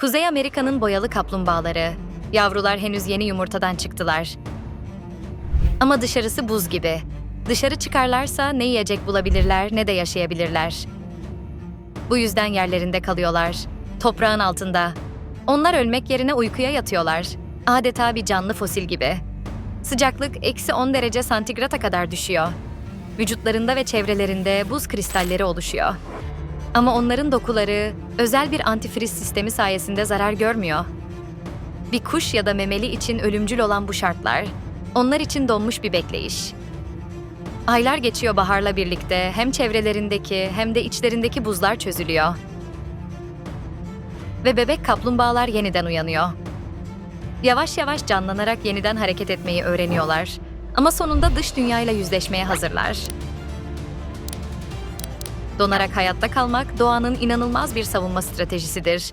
Kuzey Amerika'nın boyalı kaplumbağaları. Yavrular henüz yeni yumurtadan çıktılar. Ama dışarısı buz gibi. Dışarı çıkarlarsa ne yiyecek bulabilirler ne de yaşayabilirler. Bu yüzden yerlerinde kalıyorlar. Toprağın altında. Onlar ölmek yerine uykuya yatıyorlar. Adeta bir canlı fosil gibi. Sıcaklık eksi 10 derece santigrata kadar düşüyor. Vücutlarında ve çevrelerinde buz kristalleri oluşuyor. Ama onların dokuları özel bir antifriz sistemi sayesinde zarar görmüyor. Bir kuş ya da memeli için ölümcül olan bu şartlar, onlar için donmuş bir bekleyiş. Aylar geçiyor baharla birlikte hem çevrelerindeki hem de içlerindeki buzlar çözülüyor. Ve bebek kaplumbağalar yeniden uyanıyor. Yavaş yavaş canlanarak yeniden hareket etmeyi öğreniyorlar. Ama sonunda dış dünyayla yüzleşmeye hazırlar. Donarak hayatta kalmak doğanın inanılmaz bir savunma stratejisidir.